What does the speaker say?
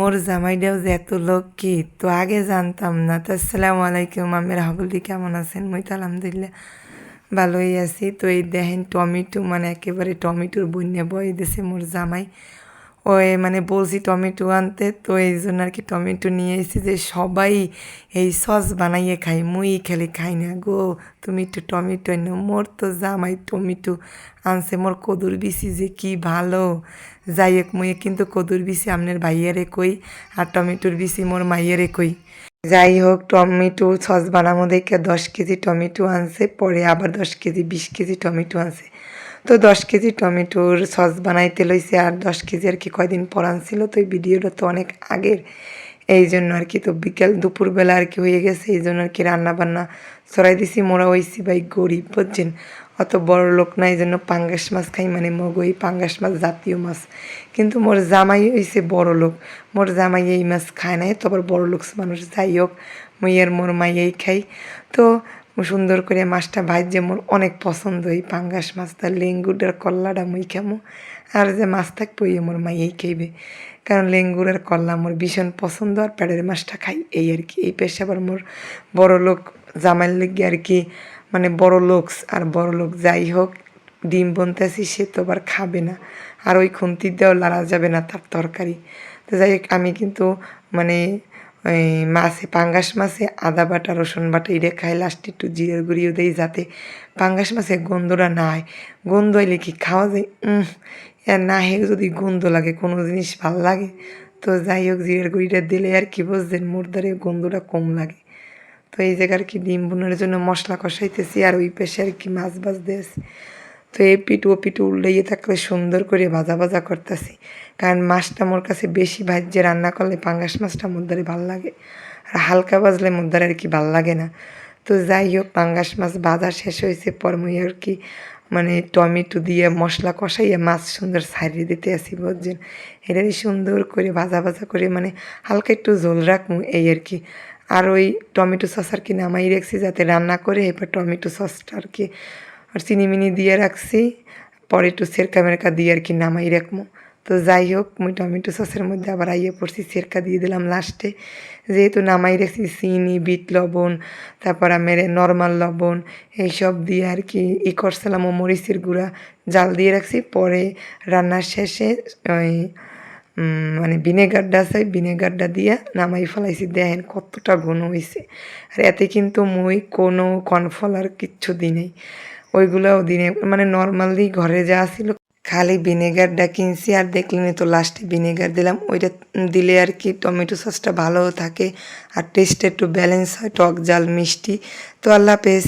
মোর জামাইটাও যে এত লক্ষ্মী, তো আগে জানতাম না। তো আসসালামু আলাইকুম, আমি রাহুলদি কেমন আছেন? মই তো আলহামদুলিল্লাহ ভালোই আছি। তো এই দেখেন টমেটো মানে একেবারে টমেটোর বন্যা বয়ে দিছে মোর জামাই। ওই মানে বলছি টমেটো আনতে, তো এই জন্য আর কি টমেটো নিয়ে এসেছি যে সবাই এই সস বানাইয়ে খাই, মুই খেলে খাই না গো। তুমি একটু টমেটো এনো মোর তো জামাই টমেটো আনছে, মোর কদুর বিচি যে কি ভালো। যাই হোক, মুই কিন্তু কদুর বিচি আপনার ভাইয়ারে কই, আর টমেটোর বিচি মোর মাইয়ারে কই। যাই হোক, টমেটো সস বানামো দেখে দশ কেজি টমেটো আনছে, পরে আবার দশ কেজি, বিশ কেজি টমেটো আনছে। তো দশ কেজি টমেটোর সস বানাইতে লইছে আর দশ কেজি আর কি কয়দিন পর ছিল তো এই ভিডিওটা তো অনেক আগের। এই জন্য আর কি তো বিকেল দুপুরবেলা আর কি হয়ে গেছে। এই জন্য আর কি রান্না বান্না সরাই দিছি। মোরা হইছি ভাই গরিব, বুঝছেন? অত বড় লোক না, এই জন্য পাঙ্গাস মাছ খাই মানে মগই, পাঙ্গাস মাছ, জাতীয় মাছ। কিন্তু মোর জামাই হইছে বড় লোক। মোর জামাই এই মাছ খায় নাই, তো আবার বড় লোক মানুষ যাই হোক মুইয়ের মোর মাইয়াই খাই। তো সুন্দর করে মাছটা ভাজছে মোর অনেক পছন্দ। এই পাঙ্গাস মাছটা লেঙ্গুটার কল্লাটা মুই খামো। আর যে মাছ থাকব, এই মোর এই খাইবে। কারণ লেঙ্গুর আর কল্লা মোর ভীষণ পছন্দ আর প্যাডের মাছটা খাই এই আর কি। এই পেশা আবার মোর বড় লোক জামাইয়ের লেগে আর কি মানে বড় লোকস আর বড় লোক যাই হোক, ডিম বনতেছি সে তো আবার খাবে না। আর ওই খুন্তি দিয়েও লাড়া যাবে না তার তরকারি। তো যাই হোক, আমি কিন্তু মানে ওই মাছে পাঙ্গাস মাছে আদা বাটা, রসুন বাটা, এটা খাই লাস্টে একটু জিরের গুঁড়িও দেই যাতে পাঙ্গাস মাছে গন্ধটা না হয় গন্ধ হইলে কি খাওয়া যায়? না হে যদি গন্ধ লাগে, কোনো জিনিস ভালো লাগে। তো যাই হোক, জিরের গুঁড়িটা দিলে আর কি বুঝছেন মুরদারে গন্ধটা কম লাগে। তো এই জায়গার কি ডিম বোনের জন্য মশলা কষাইতেছি আর ওই পেশে আর কি মাছ ভাজ দিয়েছি তো এই পিঠ ও পিঠ উল্টাইয়ে থাকলে সুন্দর করে ভাজা ভাজা করতেছি। কারণ মাছটা মোর কাছে বেশি ভাজ্যে রান্না করলে পাঙ্গাস মাছটা মুদ্দারে ভালো লাগে। আর হালকা ভাজলে মুদ্দারে আর কি ভালো লাগে না। তো যাই হোক, পাঙ্গাস মাছ ভাজা শেষ হয়েছে, পর মুই আর কি মানে টমেটো দিয়ে মশলা কষাইয়ে মাছ সুন্দর সারিয়ে দিতে আসি বুঝছেন। এটাই সুন্দর করে ভাজা ভাজা করে মানে হালকা একটু ঝোল রাখব এই আর কি। আর ওই টমেটো সস আর কি নামাই রাখছি যাতে রান্না করে এবার টমেটো সসটা আর কি আর চিনি মিনি দিয়ে রাখছি। পরে একটু সেরকা মেরকা দিয়ে আর কি নামাই রাখব। তো যাই হোক, মুই টমেটো সসের মধ্যে আবার আইয়ে পড়ছি সেরকা দিয়ে দিলাম লাস্টে যেহেতু নামাই রাখছি, চিনি, বিট লবণ, তারপর আমের নর্মাল লবণ, এইসব দিয়ে আর কি ই করছিলাম, ও মরিচের গুঁড়া, জাল দিয়ে রাখছি। পরে রান্নার শেষে ওই মানে ভিনেগারটা আছে ভিনেগারটা দিয়া নামাই ফেলাইছি। দেখেন কতটা ঘন হয়েছে আর এতে কিন্তু মই কোনো কর্নফ্লাওয়ার কিচ্ছু দিই নাই। ওইগুলোও দিনে মানে নর্মালি ঘরে যা ছিল খালি ভিনেগারটা কিনছি আর দেখলেন তো লাস্টে ভিনেগার দিলাম। ওইটা দিলে আর কি টমেটো সসটা ভালো থাকে আর টেস্টটা একটু ব্যালেন্স হয়, টক জাল, মিষ্টি। তো আল্লাহ হাফেজ।